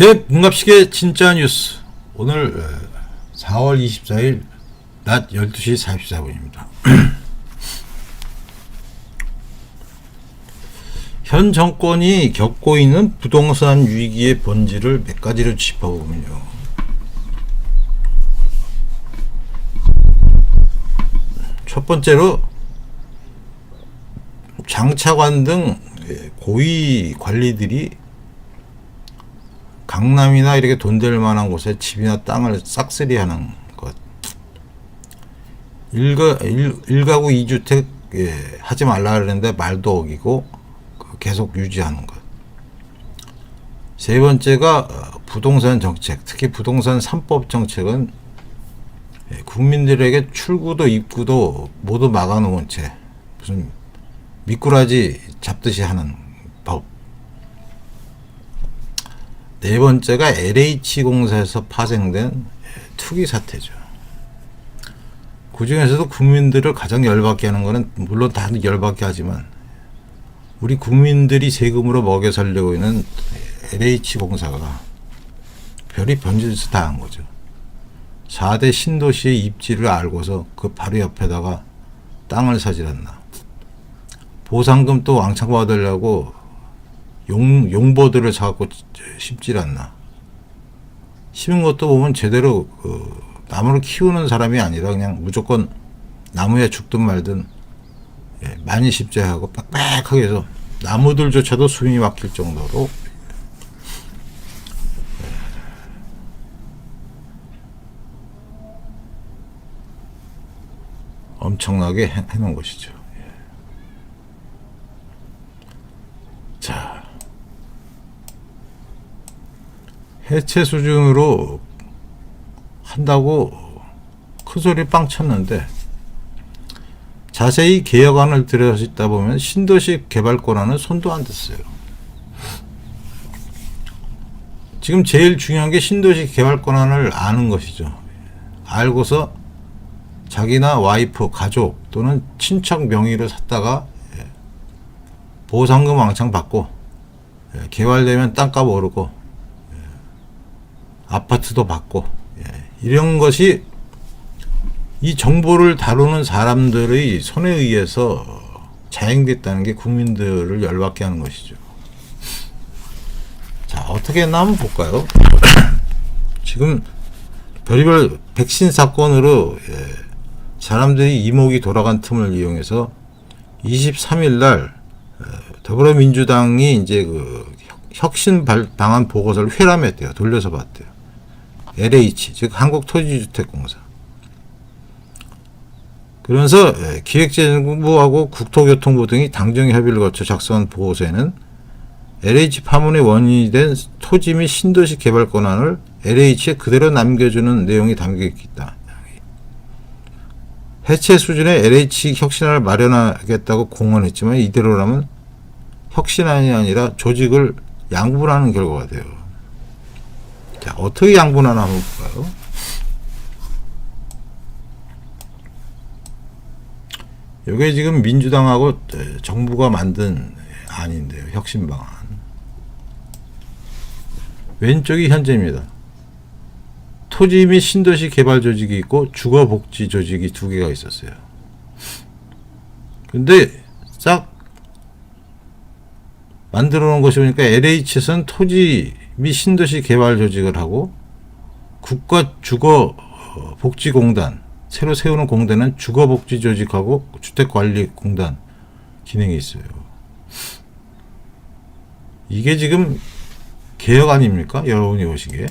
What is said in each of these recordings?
예, 문갑식의 진짜 뉴스. 오늘 어, 4월 24일 낮 12시 44분입니다. 현 정권이 겪고 있는 부동산 위기의 본질을 몇 가지를 짚어보면요. 첫 번째로 장차관 등 예, 고위 관리들이 강남이나 이렇게 돈 될 만한 곳에 집이나 땅을 싹쓸이 하는 것. 일가 일, 일가구 이주택 예, 하지 말라 그랬는데 말도 어기고 그 계속 유지하는 것. 세 번째가 어, 부동산 정책, 특히 부동산 3법 정책은 예, 국민들에게 출구도 입구도 모두 막아놓은 채 무슨 미꾸라지 잡듯이 하는 법. 네 번째가 LH공사에서 파생된 투기 사태죠. 그 중에서도 국민들을 가장 열받게 하는 거는 물론 다 열받게 하지만 우리 국민들이 세금으로 먹여 살려고 있는 LH공사가 별이 변질서 다한 거죠. 4대 신도시의 입지를 알고서 그 바로 옆에다가 땅을 사질 않나. 보상금 또 왕창 받으려고 용, 용보들을 사갖고 심질 않나. 심은 것도 보면 제대로 그 나무를 키우는 사람이 아니라 그냥 무조건 나무에 죽든 말든 예, 많이 심재하고 빽빽하게 해서 나무들조차도 숨이 막힐 정도로 엄청나게 해, 해놓은 것이죠. 예. 자, 해체 수준으로 한다고 큰 소리 빵 쳤는데 자세히 개혁안을 들여다보다 보면 신도시 개발 권한은 손도 안 댔어요. 지금 제일 중요한 게 신도시 개발 권한을 아는 것이죠. 알고서 자기나 와이프, 가족 또는 친척 명의로 샀다가 예, 보상금 왕창 받고 예, 개발되면 땅값 오르고 예, 아파트도 받고 예, 이런 것이 이 정보를 다루는 사람들의 손에 의해서 자행됐다는 게 국민들을 열받게 하는 것이죠. 자 어떻게 했나 한번 볼까요? 지금 별의별 백신 사건으로 예, 사람들이 이목이 돌아간 틈을 이용해서 23일 날 어, 더불어민주당이 이제 그 혁- 혁신 발- 방안 보고서를 회람했대요. 돌려서 봤대요. LH 즉 한국토지주택공사. 그러면서 예, 기획재정부하고 국토교통부 등이 당정 협의를 거쳐 작성한 보고서에는 LH 파문의 원인이 된 토지 및 신도시 개발 권한을 LH에 그대로 남겨주는 내용이 담겨 있다. 해체 수준의 LH 혁신안을 마련하겠다고 공언했지만 이대로라면 혁신안이 아니라 조직을 양분하는 결과가 돼요. 자, 어떻게 양분하나 한번 볼까요? 이게 지금 민주당하고 에, 정부가 만든 안인데요. 혁신 방안. 왼쪽이 현재입니다. 토지 및 신도시 개발 조직이 있고 주거 복지 조직이 두 개가 있었어요. 근데 싹 만들어 놓은 것이 보니까 LH에서는 토지 및 신도시 개발 조직을 하고 국가 주거 어, 복지공단 새로 세우는 공단은 주거 복지 조직하고 주택 관리 공단 기능이 있어요. 이게 지금 개혁 아닙니까? 여러분이 보시기에.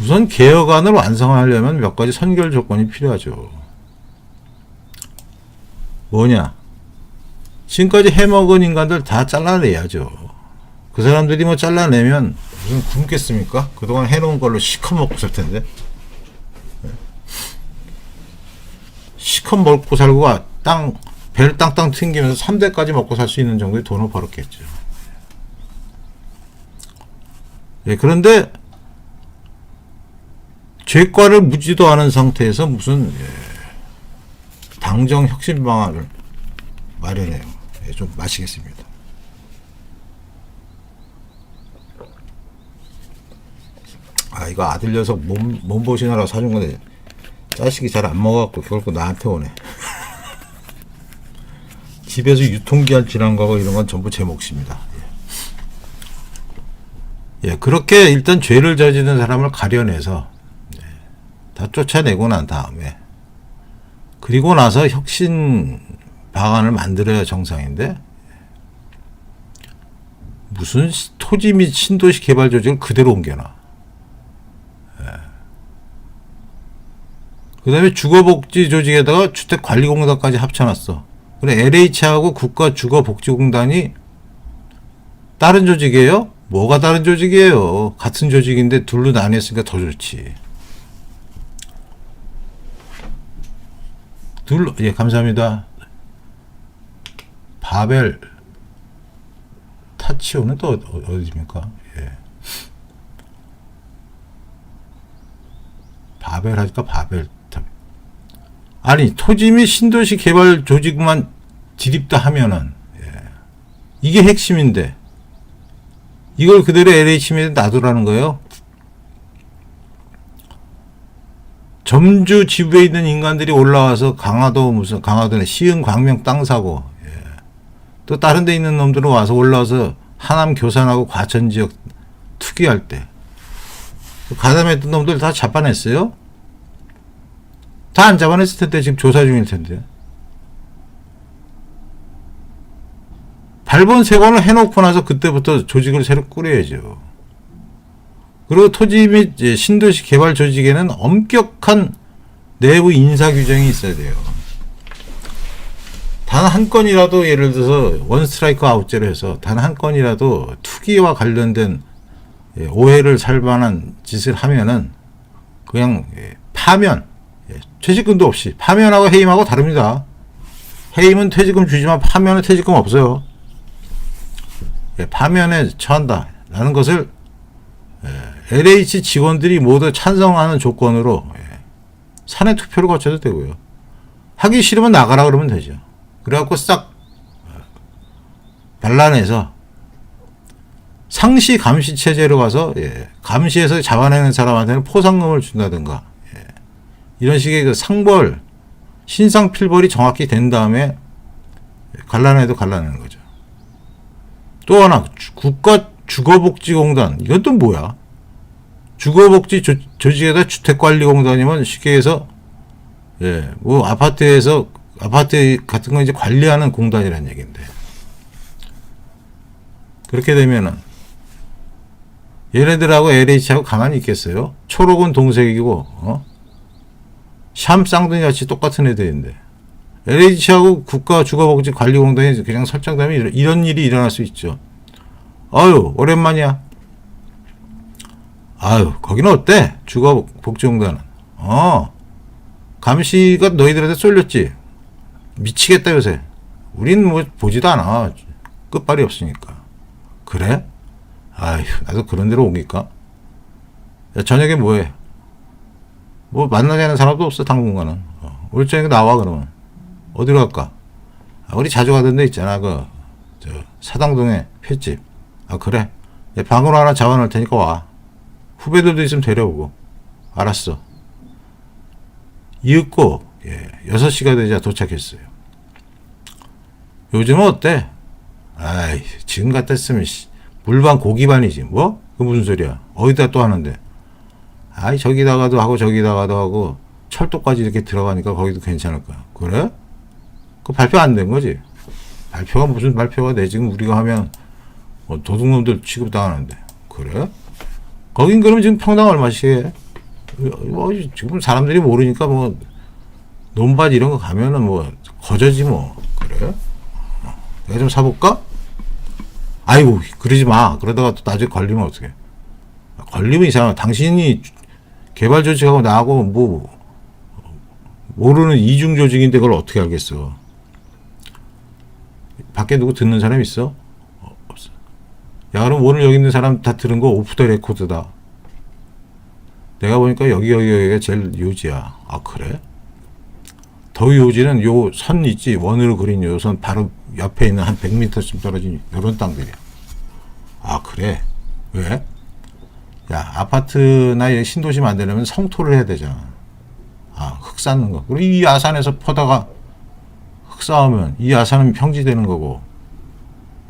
우선 개혁안을 완성하려면 몇 가지 선결 조건이 필요하죠. 뭐냐? 지금까지 해먹은 인간들 다 잘라내야죠. 그 사람들이 뭐 잘라내면 무슨 굶겠습니까? 그동안 해놓은 걸로 시커 먹고 살 텐데. 시커 먹고 살고 땅, 배를 땅땅 튕기면서 3대까지 먹고 살 수 있는 정도의 돈을 벌었겠죠. 예, 그런데 죄과를 묻지도 않은 상태에서 무슨 예, 당정 혁신 방안을 마련해요. 예, 좀 마시겠습니다. 아 이거 아들 녀석 몸, 몸 보시느라고 사준 건데 자식이 잘 안 먹어갖고 결국 나한테 오네. 집에서 유통기한 지난 거고 이런 건 전부 제 몫입니다. 예, 예, 그렇게 일단 죄를 저지른 사람을 가려내서 예, 다 쫓아내고 난 다음에 그리고 나서 혁신 방안을 만들어야 정상인데 무슨 시- 토지 및 신도시 개발 조직을 그대로 옮겨놔. 그 다음에 주거복지 조직에다가 주택관리공단까지 합쳐놨어. 그래, LH하고 국가주거복지공단이 다른 조직이에요? 뭐가 다른 조직이에요? 같은 조직인데 둘로 나뉘었으니까 더 좋지. 둘, 예, 감사합니다. 바벨 타치오는 또 어- 어디입니까? 예. 바벨 하니까 바벨 탑. 아니 토지 및 신도시 개발 조직만 디립다 하면은 예. 이게 핵심인데 이걸 그대로 LH에 놔두라는 거예요. 점주 지부에 있는 인간들이 올라와서 강화도 무슨 강화도에 시흥 광명 땅 사고 예. 또 다른 데 있는 놈들은 와서 올라와서 하남 교산하고 과천 지역 투기할 때 가담했던 놈들 다 잡아냈어요? 다 안 잡아냈을 텐데 지금 조사 중일 텐데 발본 세번을 해놓고 나서 그때부터 조직을 새로 꾸려야죠. 그리고 토지 및 신도시 개발 조직에는 엄격한 내부 인사 규정이 있어야 돼요. 단 한 건이라도 예를 들어서 원 스트라이크 아웃제로 해서 단 한 건이라도 투기와 관련된 예, 오해를 살 만한 짓을 하면은 그냥 예, 파면 예, 퇴직금도 없이 파면하고 해임하고 다릅니다. 해임은 퇴직금 주지만 파면은 퇴직금 없어요. 예, 파면에 처한다. 라는 것을 예, LH 직원들이 모두 찬성하는 조건으로 예, 사내 투표를 거쳐도 되고요. 하기 싫으면 나가라 그러면 되죠. 그래갖고 싹 어, 반란해서 상시 감시 체제로 가서 예, 감시해서 잡아내는 사람한테는 포상금을 준다든가 예, 이런 식의 그 상벌 신상 필벌이 정확히 된 다음에 갈라내도 갈라내는 거죠. 또 하나 주- 국가 주거복지공단 이건 또 뭐야? 주거복지 조, 조직에다 주택관리공단이면 쉽게 해서 예, 뭐 아파트에서 아파트 같은 거 이제 관리하는 공단이라는 얘기인데 그렇게 되면은 얘네들하고 LH하고 가만히 있겠어요? 초록은 동색이고 어? 샴 쌍둥이 같이 똑같은 애들인데 LH하고 국가주거복지관리공단이 그냥 설정되면 이런, 일이 일어날 수 있죠. 아유 오랜만이야. 아유 거기는 어때? 주거복지공단은 어 감시가 너희들한테 쏠렸지. 미치겠다 요새. 우린 뭐 보지도 않아. 끝발이 없으니까. 그래? 아휴, 나도 그런 데로 옮길까? 야, 저녁에 뭐해? 뭐 만나자는 사람도 없어, 당분간은. 어, 올 저녁에 나와, 그러면. 어디로 갈까? 아, 우리 자주 가던 데 있잖아, 그, 저, 사당동에 횟집. 아, 그래? 내 방으로 하나 잡아놓을 테니까 와. 후배들도 있으면 데려오고. 알았어. 이윽고, 예, 6시가 되자 도착했어요. 요즘은 어때? 아이, 지금 같았으면, 씨, 물반 고기반이지, 뭐? 그 무슨 소리야? 어디다 또 하는데? 아이, 저기다가도 하고, 저기다가도 하고, 철도까지 이렇게 들어가니까 거기도 괜찮을 거야. 그래? 그 발표 안 된 거지? 발표가 무슨 발표가 돼? 지금 우리가 하면, 뭐 도둑놈들 취급당하는데. 그래? 거긴 그럼 지금 평당 얼마씩 해? 뭐, 지금 사람들이 모르니까 뭐, 논밭 이런 거 가면은 뭐, 거저지 뭐. 그래? 어, 내가 좀 사볼까? 아이고, 그러지 마. 그러다가 또 나중에 걸리면 어떡해. 걸리면 이상하 당신이 개발 조직하고 나하고 뭐, 모르는 이중 조직인데 그걸 어떻게 알겠어. 밖에 누구 듣는 사람 있어? 어, 없어. 야, 그럼 오늘 여기 있는 사람 다 들은 거 오프 더 레코드다. 내가 보니까 여기, 여기, 여기가 제일 요지야. 아, 그래? 더 요지는 요 선 있지. 원으로 그린 요 선 바로 옆에 있는 한 100m쯤 떨어진 요런 땅들이야. 아, 그래? 왜? 야 아파트나 이 신도시 만들려면 성토를 해야 되잖아. 아 흙 쌓는 거. 그리고 이 야산에서 퍼다가 흙 쌓으면 이 야산은 평지되는 거고.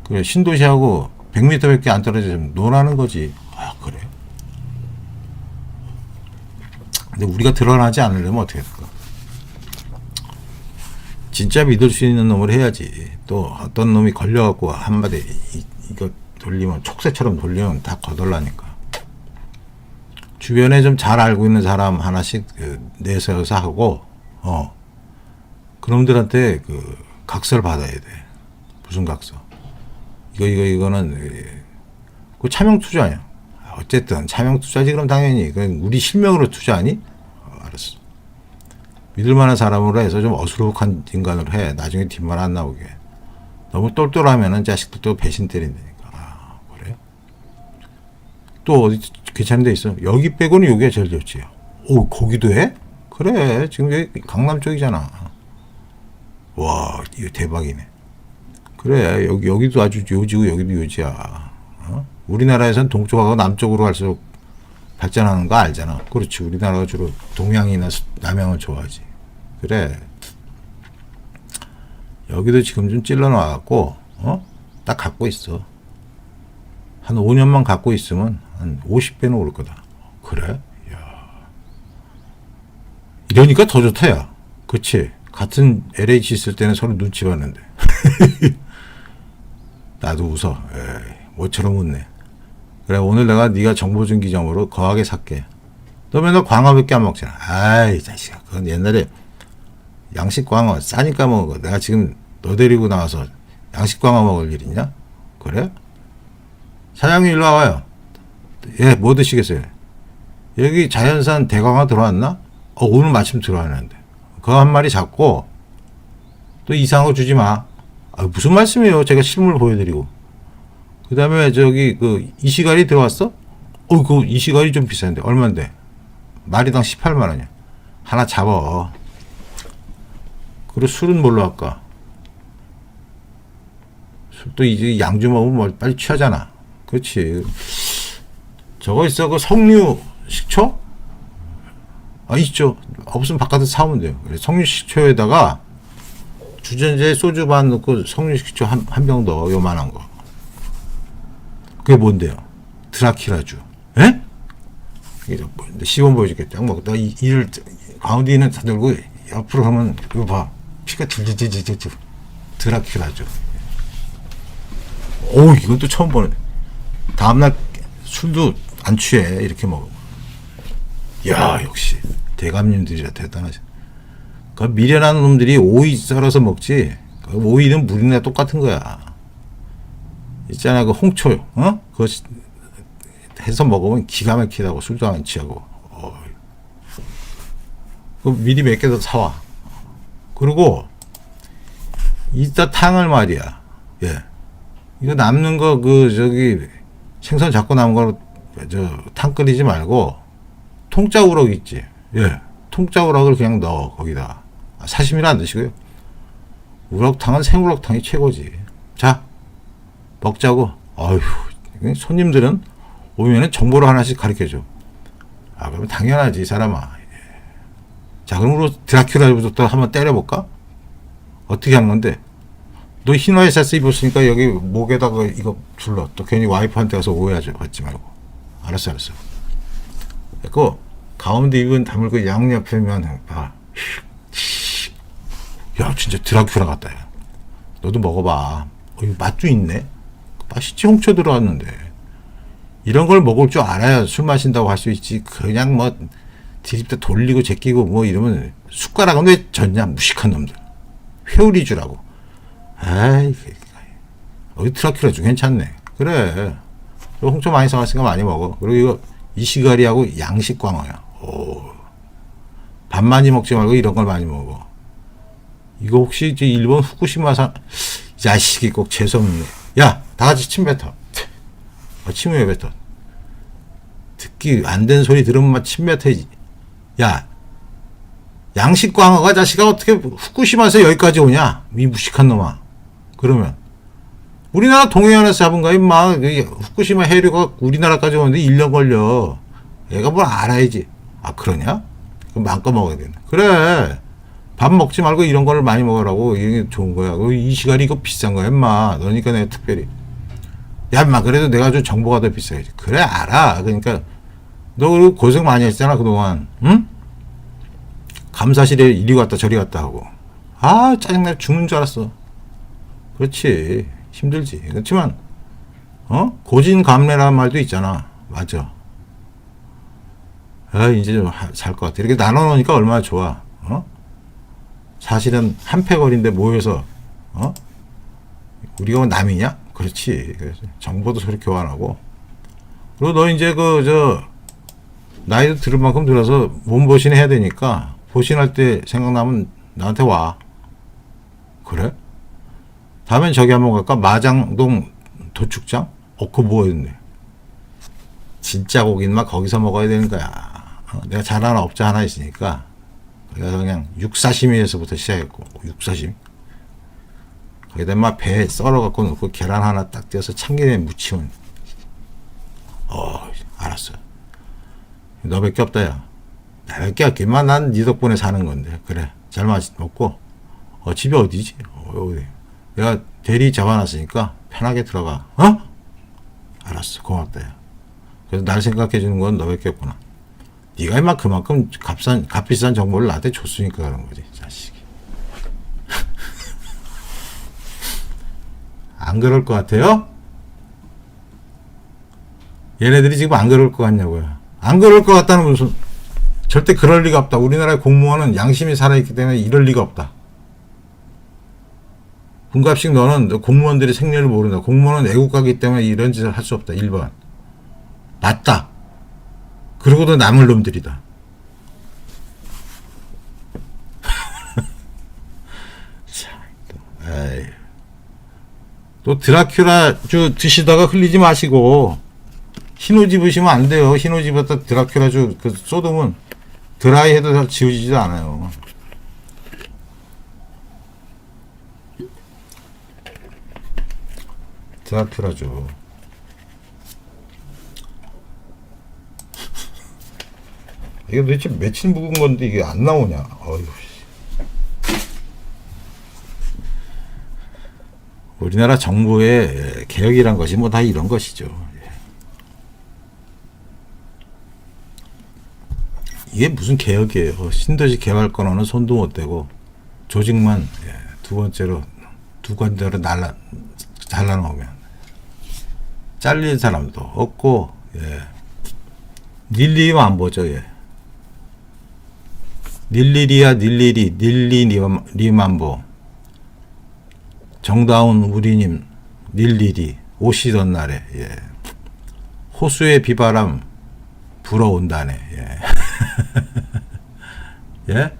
그래 신도시하고 100m밖에 안 떨어지면 논하는 거지. 아 그래. 근데 우리가 드러나지 않으려면 어떻게 될까? 진짜 믿을 수 있는 놈을 해야지. 또 어떤 놈이 걸려갖고 한마디 이, 이거 돌리면 촉새처럼 돌리면 다 거덜나니까. 주변에 좀 잘 알고 있는 사람 하나씩 그 내세워서 하고 어 그놈들한테 그 각서를 받아야 돼. 무슨 각서? 이거 이거 이거는 예, 그 차명 투자야. 어쨌든 차명 투자지 그럼 당연히 그 우리 실명으로 투자하니? 어, 알았어. 믿을 만한 사람으로 해서 좀 어수룩한 인간으로 해. 나중에 뒷말 안 나오게. 너무 똘똘하면은 자식들 또 배신. 아, 그래? 또 어디 괜찮은 데 있어? 여기 빼고는 여기가 제일 좋지. 오, 거기도 해? 그래. 지금 여기 강남 쪽이잖아. 와, 이거 대박이네. 그래. 여기, 여기도 아주 요지고 여기도 요지야. 어? 우리나라에선 동쪽하고 남쪽으로 갈수록 발전하는 거 알잖아. 그렇지. 우리나라가 주로 동양이나 수- 남양을 좋아하지. 그래. 여기도 지금 좀 찔러 놔갖고, 어? 딱 갖고 있어. 한 5년만 갖고 있으면 한 50배는 오를 거다. 그래? 야 이러니까 더 좋다, 야. 그치? 같은 LH 있을 때는 서로 눈치 봤는데. 나도 웃어. 에이, 뭐처럼 웃네. 그래, 오늘 내가 네가 정보준 기점으로 거하게 살게. 너 맨날 광어밖에 안 먹잖아. 아이, 자식아. 그건 옛날에 양식 광어 싸니까 거. 내가 지금 너 데리고 나와서 양식 광어 먹을 일 있냐? 그래? 사장님 일로 와요. 예, 뭐 드시겠어요? 여기 자연산 대광어 들어왔나? 어, 오늘 마침 들어왔는데. 그거 한 마리 잡고 또 이상한 거 주지 마. 아, 무슨 말씀이에요? 제가 실물 보여드리고. 그 다음에 저기 그 이시갈이 들어왔어? 어, 그 이시갈이 좀 비싼데 얼마인데? 마리당 18만 원이야. 하나 잡어. 그리고 술은 뭘로 할까? 술도 이제 양주 먹으면 뭐 빨리 취하잖아. 그렇지. 저거 있어. 그 석류 식초? 아, 있죠. 없으면 바깥에서 사오면 돼요. 석류 식초에다가 주전자에 소주 반 넣고 석류 식초 한, 한병 더, 요만한 거. 그게 뭔데요? 드라키라주. 에? 뭐, 시범 보여주겠다. 뭐, 나 이, 이를, 가운데 있는 다 들고 옆으로 하면, 이거 봐. 피가 질질질질질. 드라키라주. 오, 이건 또 처음 보네. 다음날 술도 안 취해. 이렇게 먹어. 야, 역시. 대감님들이라 대단하시. 그 미련한 놈들이 오이 썰어서 먹지. 그 오이는 물이나 똑같은 거야. 있잖아, 그 홍초, 어? 그거 시- 해서 먹으면 기가 막히다고 술도 안 취하고. 어이. 그 미리 몇 개 더 사와. 그리고 이따 탕을 말이야. 예. 이거 남는 거 그 저기 생선 잡고 남은 거저탕 끓이지 말고 통짜 우럭 있지. 예. 통짜 우럭을 그냥 넣어 거기다. 아, 사시미는 안 드시고요. 우럭탕은 생우럭탕이 최고지. 자 먹자고. 아휴 손님들은 오면은 정보를 하나씩 가르쳐 줘. 아 그러면 당연하지 이 사람아. 예. 자 그럼 우리 드라큘라 부터 한번 때려볼까? 어떻게 하는 건데? 너 흰화에사스 입었으니까 여기 목에다가 이거 둘러. 또 괜히 와이프한테 가서 오해하지 받지 말고. 알았어, 알았어. 그 가운데 입은 다물고 양옆에만 봐. 야, 진짜 드라큘라 같다. 야. 너도 먹어봐. 어, 이거 맛도 있네. 맛있지 홍초 들어왔는데. 이런 걸 먹을 줄 알아야 술 마신다고 할 수 있지. 그냥 뭐 디립다 돌리고 제끼고 뭐 이러면 숟가락은 왜 졌냐 무식한 놈들. 회오리 주라고. 아이, 그, 어디 트라큘라 좀 괜찮네. 그래. 홍초 많이 사왔으니까 많이 먹어. 그리고 이거 이시가리하고 양식 광어야. 오. 밥 많이 먹지 말고 이런 걸 많이 먹어. 이거 혹시 이제 일본 후쿠시마산 이 자식이 꼭 재수없는 거. 야, 다 같이 침 뱉어. 어, 침을 왜 뱉어? 듣기 안 된 소리 들으면 막침 뱉어야지. 야, 양식 광어가 자식아 어떻게 후쿠시마에서 여기까지 오냐? 이 무식한 놈아. 그러면. 우리나라 동해안에서 잡은 거야 임마. 여기 후쿠시마 해류가 우리나라까지 오는데 1년 걸려. 얘가 뭘 알아야지. 아 그러냐? 그럼 마음껏 먹어야 되네. 그래. 밥 먹지 말고 이런 거를 많이 먹으라고. 이게 좋은 거야. 그리고 이 시간이 이거 비싼 거야 임마. 너니까 내가 특별히. 야 임마. 그래도 내가 준 정보가 더 비싸야지. 그래 알아. 그러니까 너 고생 많이 했잖아 그동안. 응? 감사실에 이리 갔다 저리 갔다 하고. 아 짜증나. 죽는 줄 알았어 그렇지. 힘들지. 그렇지만 어? 고진감래라는 말도 있잖아. 맞아. 아 이제 좀살것 같아. 이렇게 나눠놓으니까 얼마나 좋아. 어? 사실은 한 패거리인데 모여서 어? 우리가 뭐 남이냐? 그렇지. 그래서 정보도 서로 교환하고. 그리고 너 이제 그 저 나이도 들을 만큼 들어서 몸보신 해야 되니까 보신할 때 생각나면 나한테 와. 그래? 다음엔 저기 한번 갈까? 마장동 도축장? 어, 그거 뭐였네. 진짜 고기는 막 거기서 먹어야 되는 거야. 어, 내가 잘하는 업자 하나 있으니까. 그래서 그냥 육사시미에서부터 시작했고, 육사시미. 거기다 막 배 썰어갖고 넣고 계란 하나 딱 떼어서 참기름에 무치면. 어, 알았어. 너밖에 없다, 야. 나밖에 없기만 난 네 덕분에 사는 건데. 그래. 잘 먹고. 어, 집이 어디지? 어, 여기. 내가 대리 잡아놨으니까 편하게 들어가. 어? 알았어. 고맙다. 야. 그래서 날 생각해 주는 건 너밖에 없구나. 네가 임마 그만큼 값싼, 값비싼 정보를 나한테 줬으니까 그런 거지. 자식이. 안 그럴 것 같아요? 얘네들이 지금 안 그럴 것 같냐고요. 안 그럴 것 같다는 무슨 절대 그럴 리가 없다. 우리나라의 공무원은 양심이 살아있기 때문에 이럴 리가 없다. 분갑식 너는 공무원들이 생리를 모른다. 공무원은 애국가기 때문에 이런 짓을 할 수 없다. 1번. 맞다. 그러고도 남을 놈들이다. 참, 또, 에이. 또 드라큘라 주 드시다가 흘리지 마시고 흰옷 입으시면 안 돼요. 흰옷 입었다 드라큘라 주 그 쏟으면 드라이 해도 잘 지워지지도 않아요. 드라큘라죠. 이게 도대체 며칠 묵은 건데 이게 안 나오냐? 어휴. 씨. 우리나라 정부의 개혁이란 것이 뭐 다 이런 것이죠. 예. 이게 무슨 개혁이에요? 신도시 개발권은 손도 못 대고 조직만 예, 두 번째로 두 관자로 날라 잘라놓으면 잘린 사람도 없고 예. 닐리만 안 보죠. 예. 닐리리야 닐리리 닐리리만보 정다운 우리님 닐리리 오시던 날에 예. 호수의 비바람 불어온다네 예. 예?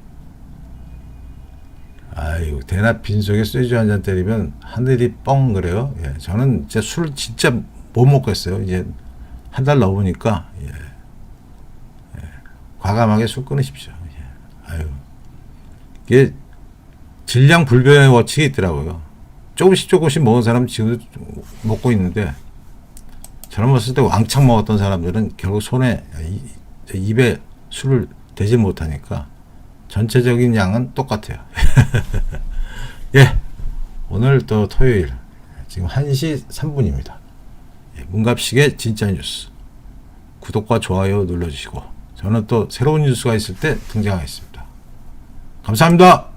아이고 대낮 빈속에 소주 한 잔 때리면 하늘이 뻥 그래요. 예, 저는 진짜 술 진짜 못 먹겠어요. 이제 한 달 넘으니까 예. 예, 과감하게 술 끊으십시오. 예. 아유 이게 질량 불변의 원칙이 있더라고요. 조금씩 조금씩 먹은 사람 지금도 먹고 있는데 먹었을 때 왕창 먹었던 사람들은 결국 손에 이- 입에 술을 대지 못하니까 전체적인 양은 똑같아요. 예. 오늘 또 토요일 지금 1시 3분입니다. 예, 문갑식의 진짜 뉴스. 구독과 좋아요 눌러주시고 저는 또 새로운 뉴스가 있을 때 등장하겠습니다. 감사합니다.